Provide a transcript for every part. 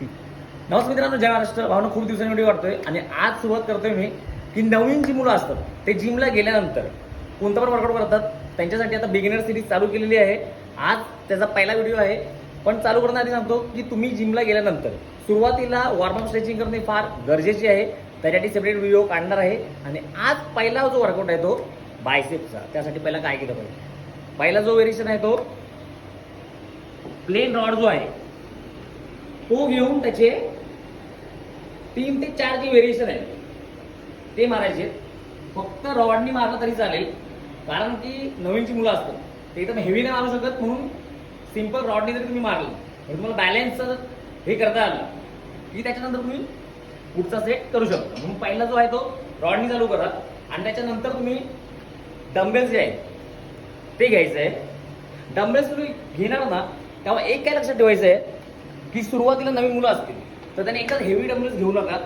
नमस्कार मित्रांनो जय महाराष्ट्र. भावना खूप दिवसांनी व्हिडिओ वाटतोय आणि आज सुरुवात करतोय मी की नवीन जी मुलं असतात. ते जिमला गेल्यानंतर कोणता पण वर्कआउट करतात. त्यांच्यासाठी आता बिगिनर सिरीज चालू केलेली आहे. आज त्याचा पहिला व्हिडिओ आहे. पण चालू करण्याआधी सांगतो की तुम्ही जिमला गेल्यानंतर सुरुवातीला वॉर्मअप स्ट्रेचिंग करणे फार गरजेचे आहे. त्यासाठी सेपरेट व्हिडिओ काढणार आहे. आणि आज पहिला जो वर्कआउट आहे तो बायसेपचा त्यासाठी पहिला काय केलं पाहिजे? पहिला जो वेरिएशन आहे तो प्लेन रॉड जो आहे तो घेऊन त्याचे तीन ते चार जे व्हेरिएशन आहेत ते मारायचे. फक्त रॉडनी मारलं तरी चालेल कारण की नवीनची मुलं असतात. ते एकदम हेवी नाही मारू शकत म्हणून सिंपल रॉडनी जरी तुम्ही मारलं तर तुम्हाला बॅलन्स हे करता आलं. की त्याच्यानंतर तुम्ही पुढचा सेट करू शकता. म्हणून पहिला जो आहे तो रॉडनी चालू करा. आणि त्याच्यानंतर तुम्ही डंबेल्स जे आहे ते घ्यायचं. आहे डंबेल्स तुम्ही घेणार ना तेव्हा एक काय लक्षात ठेवायचं आहे की सुरुवातीला नवीन मुलं असतील. तर त्यांनी एकच हेवी डब्ल्यूज घेऊ नका.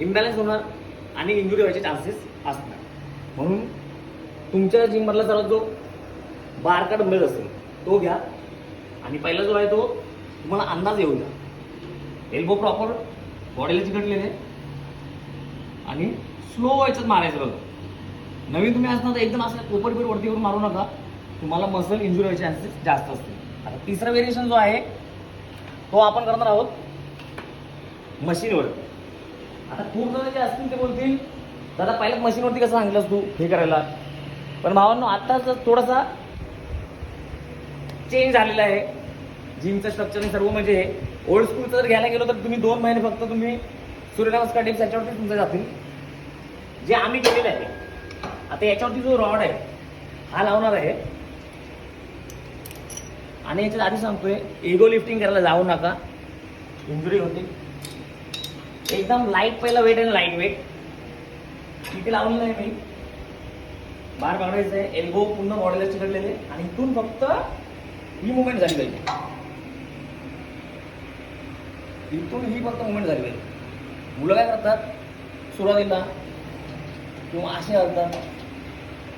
इम्बॅलन्स होणार आणि इंजुरी व्हायचे चान्सेस असणार. म्हणून तुमच्या जिममधला सर्वात जो बारका डंबेल्स असेल तो घ्या. आणि पहिला जो आहे तो तुम्हाला अंदाज येऊ द्या. एल्बो प्रॉपर बॉडीला चिकटलेले आणि स्लो व्हायचं मारायचं बघा. नवीन तुम्ही असणार तर एकदम असं पोपट बीट वरती करून मारू नका. तुम्हाला मसल इंजुरी व्हायचे चान्सेस जास्त असतील. आता तिसरा व्हेरिएशन जो आहे तो आपण करणार आहोत. मशीनवर आता खूप जण जे असतील ते बोलतील. दादा पहिल्या मशीनवरती कसं सांगितलंस तू? हे करायला. पण भावांनो आता जर थोडासा चेंज झालेला आहे. जिमचं स्ट्रक्चर सर्व म्हणजे ओल्ड स्कूलचं जर घ्यायला गेलो तर तुम्ही दोन महिने फक्त तुम्ही सूर्यनमस्कार टिप्स याच्यावरती तुमचे जातील. जे आम्ही केलेलं आहे. आता याच्यावरती जो रॉड आहे हा लावणार आहे. आणि याच्यात आधी सांगतोय एगो लिफ्टिंग करायला जाऊ नका. इंजुरी होते. एकदम लाइट पहिला वेट आणि लाइट वेट इथे लावलेलं आहे मी. बार पकडायचं आहे एल्बो पूर्ण बॉडीला चिकटलेले आणि इथून फक्त ही मुवमेंट झाली पाहिजे. इथून ही फक्त मुवमेंट झाली पाहिजे. मुलं काय करतात? सुरुवातीला किंवा असे घालतात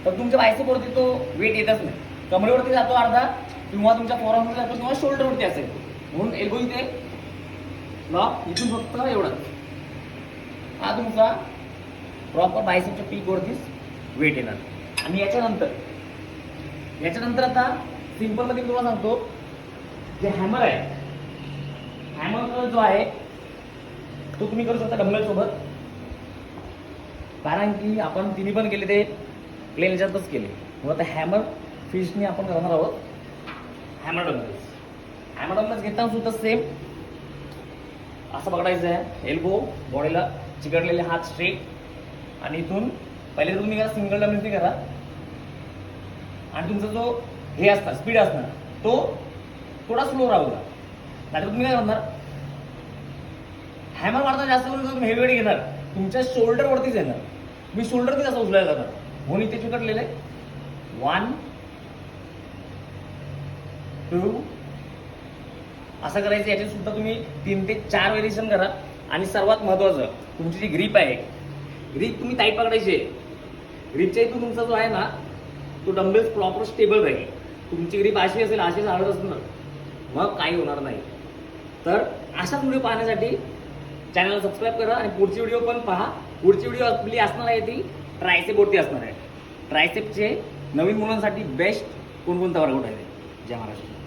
तर तुमच्या बायसेपवरती तो वेट येतच नाही. कमरेवरती जातो अर्धा किंवा तुमच्या फोरामध्ये असेल किंवा शोल्डरवरती असेल. म्हणून एल्बो इथे. लॉक इथून फक्त एवढंच हा तुमचा प्रॉपर बायसेपच्या पीकवरतीच वेट येणार. आणि याच्यानंतर याच्यानंतर आता सिम्पलमध्ये मी तुम्हाला सांगतो जे हॅमर आहे हॅमर जो आहे तो तुम्ही करू शकता डंबेल सोबत. कारण की आपण तिन्ही पण केले ते प्लेन याच्यातच केले. मग आता हॅमर फिशने आपण करणार आहोत. हॅमर डंबेल्स घेताना सुद्धा सेम असं पकडायचं आहे एल्बो बॉडीला चिकटलेले हात स्ट्रेट आणि इथून पहिले तर तुम्ही करा सिंगल डबल करा. आणि तुमचा जो हे असणार स्पीड असणार तो थोडा स्लो राहू द्या. नाहीतर तुम्ही काय करणार? हॅमर मारताना जास्त करून तुम्ही हेवी वेट घेणार. तुमच्या शोल्डरवरतीच येणार. मी शोल्डरतीच असं उचलायला जाणार. म्हणून इथे चिकटलेले वन टू. असं करायचं याचे सुद्धा तुम्ही तीन ते चार व्हेरिएशन करा. आणि सर्वात महत्वाचं तुमची जी ग्रीप आहे ग्रीप तुम्ही ताई पकडायची आहे. ग्रीपच्या इथून तुमचा जो आहे ना तो डंबेल्स प्रॉपर स्टेबल राहील. तुमची ग्रीप अशी असेल अशी झाडत असणार मग काही होणार नाही. तर अशाच व्हिडिओ पाहण्यासाठी चॅनलला सबस्क्राईब करा आणि पुढची व्हिडिओ पण पहा. पुढची व्हिडिओ आपली असणार आहे ती ट्रायसेपवरती असणार आहे. ट्रायसेपचे नवीन मुलांसाठी बेस्ट कोणकोणता वर्कआउट आहे? जय महाराष्ट्र